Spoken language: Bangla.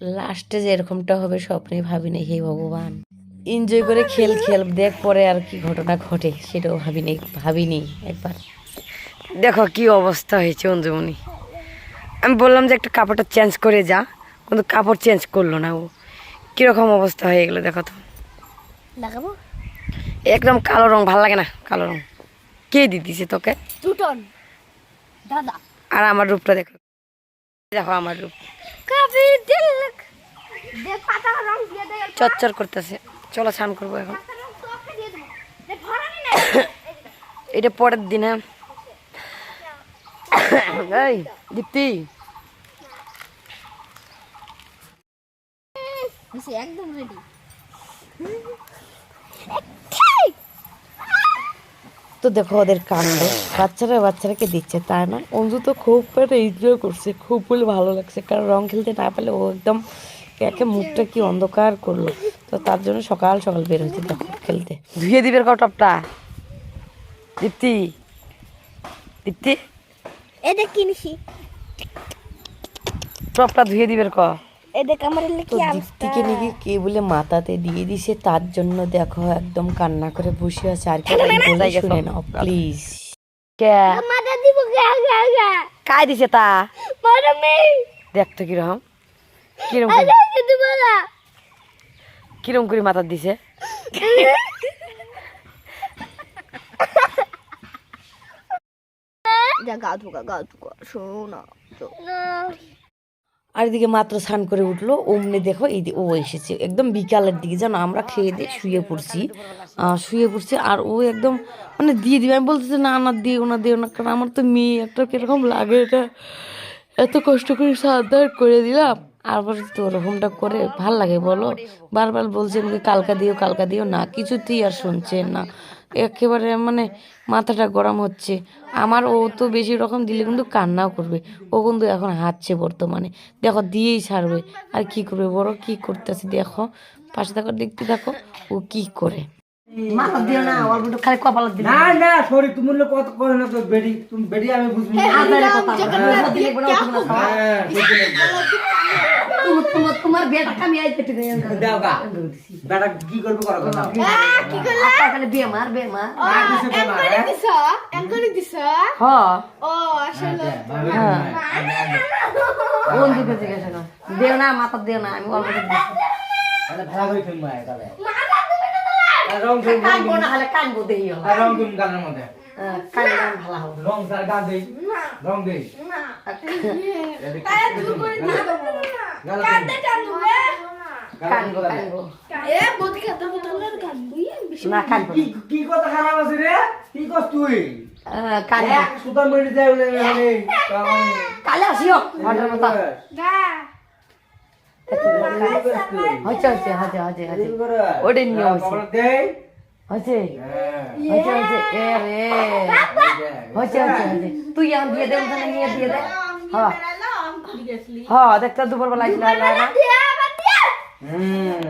লাস্টে যে এরকমটা হবে স্বপ্নে ভাবি নাই হে ভগবান। এনজয় করে খেল খেল দেখ পরে আর কি ঘটনা ঘটে সেটাও ভাবিনি ভাবিনি একবার। দেখো কি অবস্থা হয়েছে অঞ্জুমণি। আমি বললাম যে একটা কাপড়টা চেঞ্জ করে যা কিন্তু কাপড় চেঞ্জ করল না ও। কীরকম অবস্থা হয়ে গেলো দেখো তো। দেখাবো? একদম কালো রং ভালো লাগে না কালো রং। কে দিতেছে তোকে? দুটন দাদা। আর আমার রূপটা দেখো। দেখো আমার রূপ। চচ্চর করতেছে। চলো স্নান করব এখন। এটা পরের দিন। এই দীপ্তি। একদম রেডি তো দেখো ওদের কাণ্ড। বাচ্চারা বাচ্চারাকে দিচ্ছে তাই না? অঞ্জু তো খুব একটা এনজয় করছে খুব বলে ভালো লাগছে কারণ রং খেলতে না পারলে ও একদম একে মুখটা কি অন্ধকার করল। তো তার জন্য সকাল সকাল বের হয়েছে দেখো খেলতে। ধুয়ে দিবে কটপটা দীপ্তি দীপ্তি। এদের কিনছি। টপটা ধুয়ে দিবে ক এদের আমার তো কি দীপ্তিকে নাকি কে বলে মাথাতে দিয়ে দিছে তার জন্য দেখো একদম কান্না করে বসে আছে। আর কি বলে শুনে নাও প্লিজ কে? মাথা দিব গা গা গা কাই দিছে তা? দেখতো কীরকম। গা কীরকম করে মাথা দিছে? যা গা ধুকা গা ধুকা শোনো। না। আর এদিকে মাত্র স্নান করে উঠল। অমনি দেখো এই ও এসেছে। একদম বিকালের দিকে, জানো, আমরা খেয়ে দিয়ে শুয়ে পড়ছি। শুয়ে পড়ছি আর ও একদম মানে দিয়ে দিবে। আমি বলতেছি, না না, দিও না দিও না। কারণ আমার তো মেয়ে, একটা কীরকম লাগে এটা। এত কষ্ট করে সাবধান করে দিলাম। আর বলে তো ওরকমটা করে ভালো লাগে, বলো। বারবার বলছে, আমাকে কালকা দিও কালকা দিও না। কিছুতেই আর শুনছে না। একেবারে মানে মাথাটা গরম হচ্ছে। আমার ও তো বেশি রকম দিলে কিন্তু কান্নাও করবে। ও কিন্তু এখন হাঁটছে বর্তমানে। দেখো দিয়েই ছাড়বে। আর কি করবে? বড় কি করতেছে দেখো। পাশে থাকো দেখতে থাকো ও কি করে। মাথা দিও না অল্প একটু খালি কপাল দিও না না সরি তুমি হলো কত করে না তো বেডি তুমি বেডি আমি বুঝবি না। বুঝতে লাগবে। তোমার বিয়েটা আমি আই পেটে দাও গা। বেটা কি করবে করো গা, দাও। খালি বিয়ে মার বিয়ে মার আর কিছু করো না, হ্যাঁ? দিছ এমকরি দিছ হ ও আসলে ভাবে না, আগে, আগে। কোন দিকে জিজ্ঞাসা কর দেও না মাথা দেও না আমি অল্প একটু তাহলে ভালো করে ফিল্ম আয় তাহলে। রং ফিল্ম, কানবো। না হলে কানবো দেই রং ফিল্ম গানের মধ্যে। আমি ভালো হব রং তার গান দেই। রং দেই। এ না কানবো কি কি কথা খারাপ আছে রে কি কস তুই কানবো এক মেরে যায় বলে মানে কালে আসিও মতো গা হচ্ছে হচ্ছে হচ্ছে হচ্ছে ওটাই নিয়ে হচ্ছে হ্যাঁ। হচ্ছে হচ্ছে এ রে হচ্ছে হচ্ছে হচ্ছে তুই আমার দিয়ে দে ওখানে নিয়ে দিয়ে দে। হ্যাঁ। হ্যাঁ দেখতে দুপুরবেলা আসলে দিয়া। হুম।